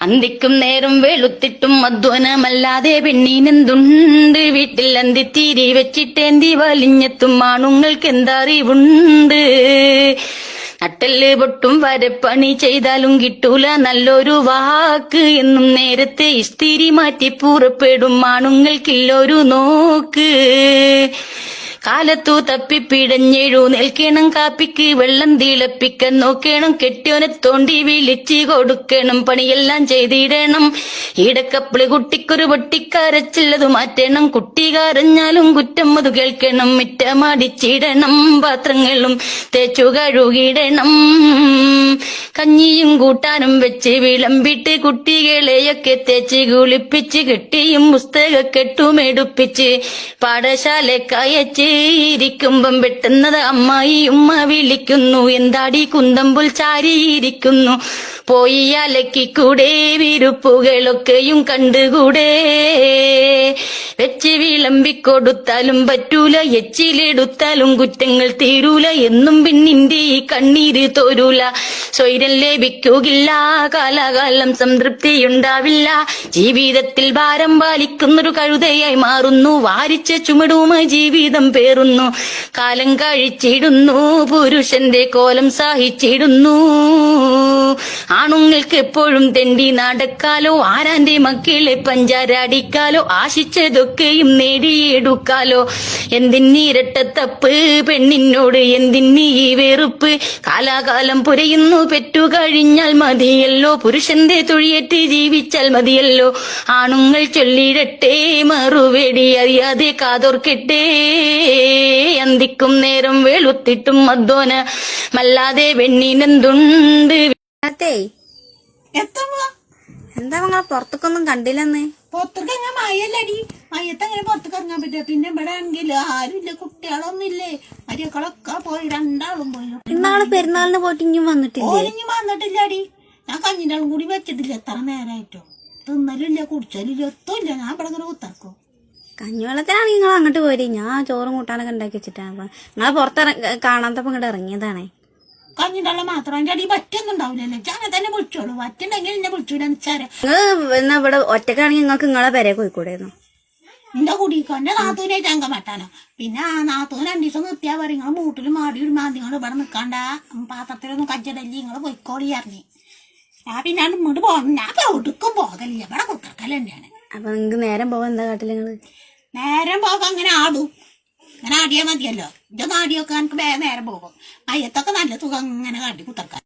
അന്തിക്കും നേരം വെളുത്തിട്ടും അധ്വാനമല്ലാതെ പെണ്ണീനെന്തുണ്ട്? വീട്ടിൽ അന്തിത്തിരി വെച്ചിട്ടേന്തി വലിഞ്ഞെത്തും ആണുങ്ങൾക്ക് എന്തറിവുണ്ട് നട്ടൽ പൊട്ടും വരപ്പണി ചെയ്താലും കിട്ടൂല നല്ലൊരു വാക്ക്. എന്നും നേരത്തെ ഇസ്തിരി മാറ്റി പുറപ്പെടും ആണുങ്ങൾക്കില്ലൊരു നോക്ക്. കാലത്തു തപ്പിപ്പിടഞ്ഞെഴു നിൽക്കണം കാപ്പിക്ക് വെള്ളം തിളപ്പിക്കാൻ നോക്കണം കെട്ടിയോനെ തോണ്ടി വിളിച്ച് കൊടുക്കണം പണിയെല്ലാം ചെയ്തിടണം. ഇടക്കപ്പിളി കുട്ടിക്കൊരു പൊട്ടിക്കരച്ചില്ലത് മാറ്റണം. കുട്ടി കരഞ്ഞാലും കുറ്റം അത് കേൾക്കണം. മിറ്റമടിച്ചിടണം. പാത്രങ്ങളും തേച്ചു കഴുകിടണം. കഞ്ഞിയും കൂട്ടാനും വെച്ച് വിളമ്പിട്ട് കുട്ടികളെയൊക്കെ തേച്ച് കുളിപ്പിച്ച് കെട്ടിയും പുസ്തക കെട്ടുമെടുപ്പിച്ച് പാഠശാലക്കയച്ച് ഇരിക്കുമ്പം പെട്ടെന്നത് അമ്മായി ഉമ്മ വിളിക്കുന്നു. എന്താടി കുന്തമ്പുൽ ചാരിയിരിക്കുന്നു? പോയി അലക്കിക്കൂടെ വിരുപ്പുകളൊക്കെയും കണ്ടുകൂടെ. വെച്ച് വിളമ്പിക്കൊടുത്താലും പറ്റൂല എച്ചിലെടുത്താലും കുറ്റങ്ങൾ തീരൂല എന്നും പിന്നിന്റെ ഈ കണ്ണീര് തോരൂല. സ്വൈരം ലഭിക്കുകയില്ല കാലാകാലം സംതൃപ്തിയുണ്ടാവില്ല. ജീവിതത്തിൽ ഭാരം പാലിക്കുന്നൊരു കഴുതയായി മാറുന്നു വാരിച്ച ചുമടുമ ജീവിതം പേറുന്നു. കാലം കഴിച്ചിടുന്നു പുരുഷന്റെ കോലം സഹിച്ചിടുന്നു. ആണുങ്ങൾക്ക് എപ്പോഴും തെണ്ടി നടക്കാലോ ആരാന്റെ മക്കളെ പഞ്ചാരടിക്കാലോ ആശിച്ചതൊക്കെയും നേടിയെടുക്കാലോ. എന്തിന് ഇരട്ടത്തപ്പ് പെണ്ണിനോട് എന്തിന് ഈ വെറുപ്പ്? കാലാകാലം പുരയുന്നു പെറ്റു കഴിഞ്ഞാൽ മതിയല്ലോ. പുരുഷന്റെ തൊഴിയേറ്റ് ജീവിച്ചാൽ മതിയല്ലോ. ആണുങ്ങൾ ചൊല്ലിടട്ടെ മറുവേടി അറിയാതെ കാതോർക്കട്ടെ. അന്തിക്കും നേരം വെളുത്തിട്ടും മദ്ദോന മല്ലാതെ വെണ്ണിനെന്തുണ്ട് എത്തുമ്പോ എന്താ നിങ്ങൾ പുറത്തേക്കൊന്നും കണ്ടില്ലെന്ന്? പുറത്തേക്ക് അങ്ങനെ മയല്ലടി. മയത്ത് അങ്ങനെ പുറത്തേക്ക് ഇറങ്ങാൻ പറ്റുക പിന്നെ ഇവിടെ ആണെങ്കിൽ ആരുമില്ല കുട്ടികളൊന്നും ഇല്ലേ മരിയക്കളൊക്കെ പോയി രണ്ടാളും പോയി. ഇന്നാൾ പെരുന്നാളിന് പോയിട്ട് ഇഞ്ഞും വന്നിട്ടില്ല? ഓലിഞ്ഞ് വന്നിട്ടില്ലടി. ഞാൻ കഞ്ഞിനാളും കൂടി വെച്ചിട്ടില്ല. എത്ര നേരമായിട്ടോ തിന്നലില്ല കുടിച്ചലില്ല എത്തുമില്ല ഞാൻ ഇവിടെ ഇങ്ങനെ കഞ്ഞി കഞ്ഞിവെള്ളത്തിനാണെങ്കിൽ നിങ്ങൾ അങ്ങോട്ട് പോരി. ഞാൻ ചോറും കൂട്ടാനൊക്കെ ഉണ്ടാക്കി വെച്ചിട്ടാണ്. നിങ്ങളെ പുറത്തിറങ്ങി കാണാത്തപ്പോ ഇങ്ങോട്ട് ഇറങ്ങിയതാണേ. കഞ്ഞിന്റെ മാത്രം. അതിന്റെ അടി വറ്റൊന്നും ഉണ്ടാവില്ലല്ലോ. ഞാൻ തന്നെ വിളിച്ചോളൂ. വറ്റുണ്ടെങ്കിൽ എന്നെ നിങ്ങൾ എന്നാ ഇവിടെ ഒറ്റക്കാണെങ്കിൽ നിങ്ങൾക്ക് നിങ്ങളെ പേരെ പോയിക്കൂടായിരുന്നു എന്റെ കുടിക്കോ? എന്റെ നാത്തൂനായിട്ട് അംഗം വെട്ടാനോ? പിന്നെ ആ നാത്തൂന് രണ്ടു ദിവസം നിർത്തിയാ പറയും നിങ്ങൾ മൂട്ടിൽ മാടി ഒരു മാതി നിങ്ങൾ ഇവിടെ നിൽക്കണ്ട. പാത്രത്തിലൊന്നും കജ്ജടല്ലി നിങ്ങൾ പൊയ്ക്കോളി അറിഞ്ഞു ഞാൻ പിന്നെ ഇങ്ങോട്ട് പോകണം ഞാൻ ഒടുക്കും പോകലില്ല. ഇവിടെ കുത്തർക്കൽ തന്നെയാണ്. അപ്പൊ നിങ്ങക്ക് നേരം പോകാൻ എന്താ കാട്ടില്ല നിങ്ങൾ? നേരം പോകാൻ അങ്ങനെ ആടും. ആടിയാ മതിയല്ലോ. ഇതൊന്നും നാടിയൊക്കെ എനിക്ക് നേരം പോകും. അയ്യത്തൊക്കെ നല്ല തുക ഇങ്ങനെ കാട്ടി കുത്തർക്കാൻ.